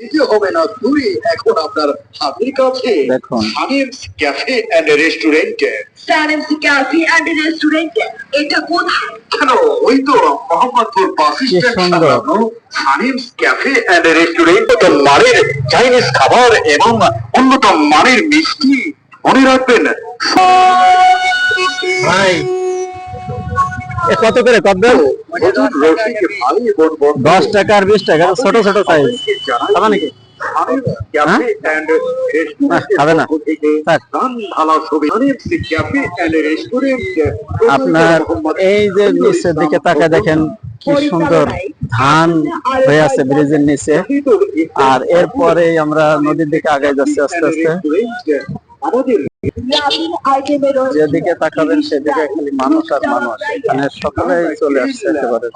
যেতে হবে না দূরে এখন আপনার হাতের কাছে। আনিমস ক্যাফে এন্ড রেস্টুরেন্ট স্যারেন্স ক্যাফে অ্যান্ড রেস্টুরেন্ট এটা কোথায়? কেন? ওই তো মোহাম্মদপুর বাস স্ট্যান্ড সংলগ্ন সানিমস ক্যাফে এন্ড রেস্টুরেন্ট তো মানের চাইনিজ খাবার এবং উন্নত মানের মিষ্টি। মনে রাখবেন কত করে দশ টাকা আর বিশ টাকা, ছোট ছোট সাইজ খাবা নাকি। থাক। আপনার এই যে নিচের দিকে তাকায় দেখেন, কি সুন্দর ধান হয়ে আছে ব্রিজের নিচে। আর এরপরে আমরা নদীর দিকে আগে যাচ্ছি আস্তে আস্তে। আমাদের যেদিকে তাকাবেন, সেদিকে খালি মানুষ আর মানুষ। এখানে সকলেই চলে আসছে একেবারে।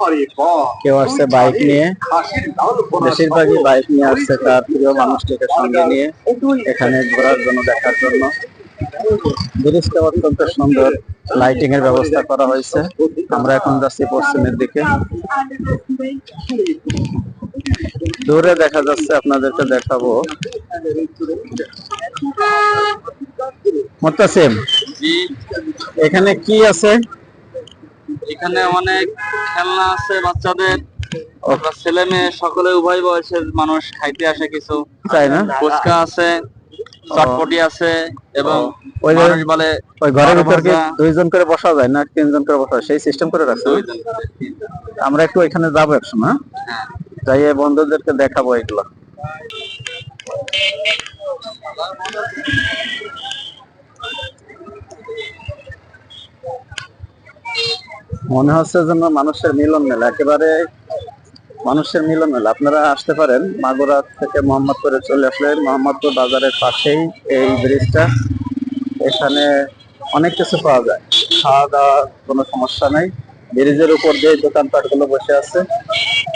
কেউ আসছে বাইক নিয়ে। বেশিরভাগই বাইক নিয়ে আসছে তার প্রিয় মানুষটিকে সঙ্গে নিয়ে এখানে ঘোরার জন্য, দেখার জন্য। ব্রিজটা অত্যন্ত সুন্দর লাইটিং এর ব্যবস্থা করা হয়েছে। আমরা এখন যাচ্ছি পশ্চিমের দিকে। দূরে দেখা যাচ্ছে, আপনাদেরকে দেখাবো। মোত্তাসিম এখানে কি আছে? এখানে অনেক খেলনা আছে বাচ্চাদের। ছেলে মেয়ে সকলে উভয় বয়সের মানুষ খাইতে আসে কিছু। তাই না? ফুচকা আছে চটপটি আছে এবং ওই মানুষ বলে ওই ঘরের ভিতর কি। দুইজন করে বসা যায় না তিনজন করে বসা সেই সিস্টেম করে রাখছে। আমরা একটু ওইখানে যাব একসময় হ্যাঁ? যাই এই বন্ধুদেরকে দেখাবো এগুলো। মনে হচ্ছে যেন মানুষের মিলন মেলা একেবারে মানুষের মিলন মেলা আপনারা আসতে পারেন, মাগুরা থেকে মোহাম্মদপুরে চলে আসলে মোহাম্মদপুর বাজারের পাশেই এই ব্রিজটা। এখানে অনেক কিছু পাওয়া যায়। খাওয়া দাওয়ার কোনো সমস্যা নেই। ব্রিজের উপর দিয়ে দোকানপাটগুলো বসে আছে।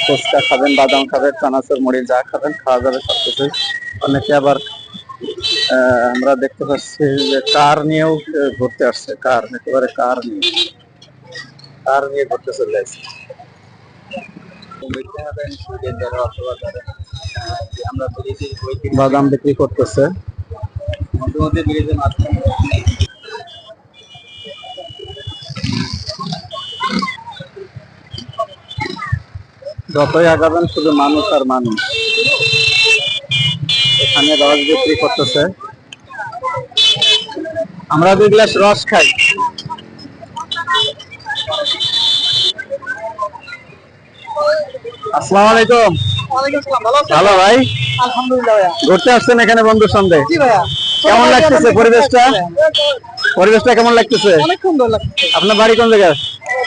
ফুচকা খাবেন, বাদাম খাবেন, চানাচুর, মুড়ি যা খাবেন, খাওয়া যাবে সবকিছু অনেকে আবার আমরা দেখতে পাচ্ছি যে কার নিয়েও ঘুরতে আসছে। কার, একেবারে কার নিয়ে। কার নিয়ে ঘুরতে চলে আসছে? বাদাম বিক্রি করতেছে। যতই আগাবেন, শুধু মানুষ আর মানুষ। এখানে রস বিক্রি করতেছে। আমরা দুই গ্লাস রস খাই। আসসালামু আলাইকুম। ভালো ভাই? ঘুরতে আসছেন এখানে বন্ধুর সঙ্গে কেমন লাগতেছে পরিবেশটা? পরিবেশটা কেমন লাগতেছে? অনেক সুন্দর লাগছে আপনার বাড়ি কোন জায়গায়?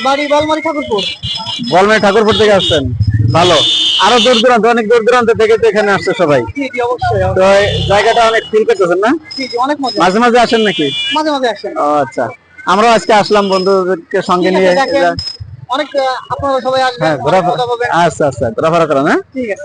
বাড়ি বালমারি ঠাকুরপুর। বলমে ঠাকুরপুর থেকে আসছেন। ভালো। আরও দূর দূরান্ত অনেক দূর দূরান্ত থেকে তো এখানে আসছে সবাই। তো জায়গাটা অনেক ফিল করতেছেন না? মাঝে মাঝে আসেন নাকি? মাঝে মাঝে আসেন। ও আচ্ছা। আমরাও আজকে আসলাম বন্ধুদেরকে সঙ্গে নিয়ে। অনেক আপনারা সবাই আসবেন হ্যাঁ আচ্ছা আচ্ছা ঘোরাফেরা করেন হ্যাঁ? ঠিক আছে।